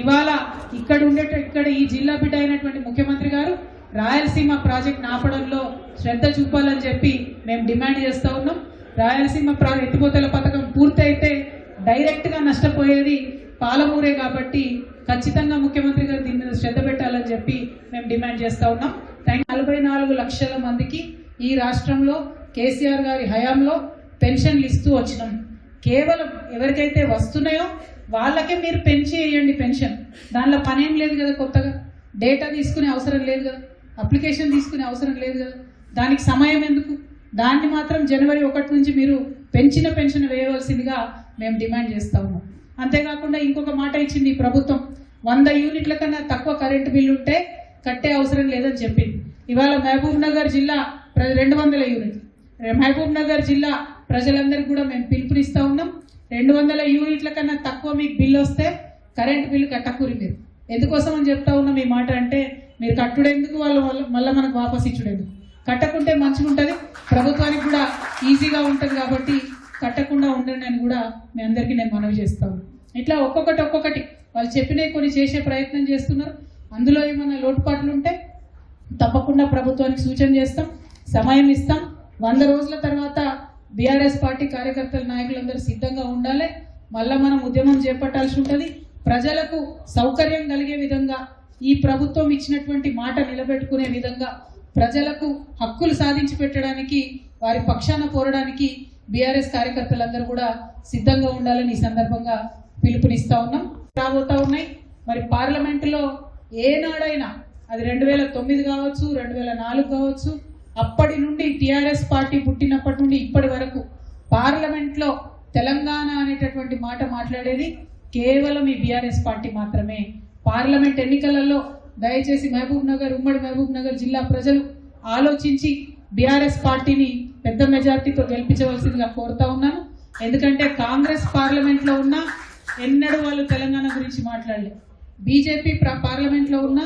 ఇవాళ ఇక్కడ ఉండేట ఇక్కడ ఈ జిల్లా బిడ్డ అయినటువంటి ముఖ్యమంత్రి గారు రాయలసీమ ప్రాజెక్ట్ ఆపడంలో శ్రద్ధ చూపాలని చెప్పి మేము డిమాండ్ చేస్తూ ఉన్నాం. రాయలసీమ ప్రా ఎత్తిపోతల పథకం పూర్తయితే డైరెక్ట్గా నష్టపోయేది పాలమూరే కాబట్టి ఖచ్చితంగా ముఖ్యమంత్రి గారు దీని మీద శ్రద్ధ పెట్టాలని చెప్పి మేము డిమాండ్ చేస్తూ ఉన్నాం. థ్యాంక్ నలభై నాలుగు లక్షల మందికి ఈ రాష్ట్రంలో కేసీఆర్ గారి హయాంలో పెన్షన్లు ఇస్తూ వచ్చినాం. కేవలం ఎవరికైతే వస్తున్నాయో వాళ్ళకే మీరు పెంచి వేయండి పెన్షన్. దానిలో పనేం లేదు కదా కొత్తగా. డేటా తీసుకునే అవసరం లేదు కదా. అప్లికేషన్ తీసుకునే అవసరం లేదు కదా. దానికి సమయం ఎందుకు? దాన్ని మాత్రం జనవరి ఒకటి నుంచి మీరు పెంచిన పెన్షన్ వేయవలసిందిగా మేము డిమాండ్ చేస్తా ఉన్నాం. అంతేకాకుండా ఇంకొక మాట ఇచ్చింది ఈ ప్రభుత్వం. వంద యూనిట్ల కన్నా తక్కువ కరెంటు బిల్లు ఉంటే కట్టే అవసరం లేదని చెప్పింది. ఇవాళ మహబూబ్ నగర్ జిల్లా ప్ర- రెండు వందల యూనిట్లు. మహబూబ్ నగర్ జిల్లా ప్రజలందరికీ కూడా మేము పిలుపు రెండు వందల యూనిట్ల కన్నా తక్కువ మీకు బిల్లు వస్తే కరెంట్ బిల్లు కట్టకూరి మీరు ఎందుకోసం అని చెప్తా ఉన్న మీ మాట అంటే మీరు కట్టుడెందుకు వాళ్ళు మళ్ళీ మళ్ళీ మనకు వాపస్ ఇచ్చుడెందుకు? కట్టకుంటే మంచిగా ఉంటుంది ప్రభుత్వానికి కూడా ఈజీగా ఉంటుంది కాబట్టి కట్టకుండా ఉండండి అని కూడా మీ అందరికీ నేను మనవి చేస్తాను ఇట్లా ఒక్కొక్కటి ఒక్కొక్కటి. వాళ్ళు చెప్పినవి కొన్ని చేసే ప్రయత్నం చేస్తున్నారు. అందులో ఏమైనా లోటుపాట్లు ఉంటే తప్పకుండా ప్రభుత్వానికి సూచన చేస్తాం సమయం ఇస్తాం. వంద రోజుల తర్వాత బీఆర్ఎస్ పార్టీ కార్యకర్తల నాయకులందరూ సిద్ధంగా ఉండాలి. మళ్ళా మనం ఉద్యమం చేపట్టాల్సి ఉంటుంది. ప్రజలకు సౌకర్యం కలిగే విధంగా ఈ ప్రభుత్వం ఇచ్చినటువంటి మాట నిలబెట్టుకునే విధంగా ప్రజలకు హక్కులు సాధించి పెట్టడానికి వారి పక్షాన కోరడానికి బీఆర్ఎస్ కార్యకర్తలందరూ కూడా సిద్ధంగా ఉండాలని ఈ సందర్భంగా పిలుపునిస్తా ఉన్నాం. రాబోతా ఉన్నాయి. మరి పార్లమెంటులో ఏనాడైనా అది రెండు వేల తొమ్మిది కావచ్చు రెండు వేల నాలుగు కావచ్చు అప్పటి నుండి టిఆర్ఎస్ పార్టీ పుట్టినప్పటి నుండి ఇప్పటి వరకు పార్లమెంట్లో తెలంగాణ అనేటటువంటి మాట మాట్లాడేది కేవలం ఈ బీఆర్ఎస్ పార్టీ మాత్రమే. పార్లమెంట్ ఎన్నికలలో దయచేసి మహబూబ్ నగర్ ఉమ్మడి మహబూబ్ నగర్ జిల్లా ప్రజలు ఆలోచించి బీఆర్ఎస్ పార్టీని పెద్ద మెజార్టీతో గెలిపించవలసిందిగా కోరుతా ఉన్నాను. ఎందుకంటే కాంగ్రెస్ పార్లమెంట్లో ఉన్నా ఉన్న ఎన్నడూ వాళ్ళు తెలంగాణ గురించి మాట్లాడలే. బీజేపీ పార్లమెంట్లో ఉన్న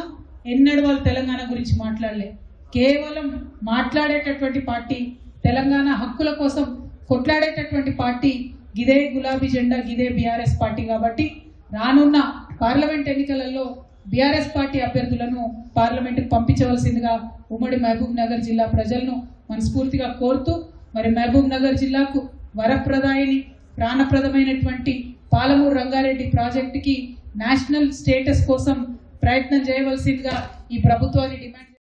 ఎన్నడూ వాళ్ళు తెలంగాణ గురించి మాట్లాడలే. కేవలం మాట్లాడేటటువంటి పార్టీ తెలంగాణ హక్కుల కోసం కొట్లాడేటటువంటి పార్టీ గిదే గులాబీ జెండా గిదే బీఆర్ఎస్ పార్టీ కాబట్టి రానున్న పార్లమెంట్ ఎన్నికలలో బీఆర్ఎస్ పార్టీ అభ్యర్థులను పార్లమెంటుకు పంపించవలసిందిగా ఉమ్మడి మహబూబ్ నగర్ జిల్లా ప్రజలను మనస్ఫూర్తిగా కోరుతూ మరి మహబూబ్ నగర్ జిల్లాకు వరప్రదాయిని ప్రాణప్రదమైనటువంటి పాలమూరు రంగారెడ్డి ప్రాజెక్టుకి నేషనల్ స్టేటస్ కోసం ప్రయత్నం చేయవలసిందిగా ఈ ప్రభుత్వాన్ని డిమాండ్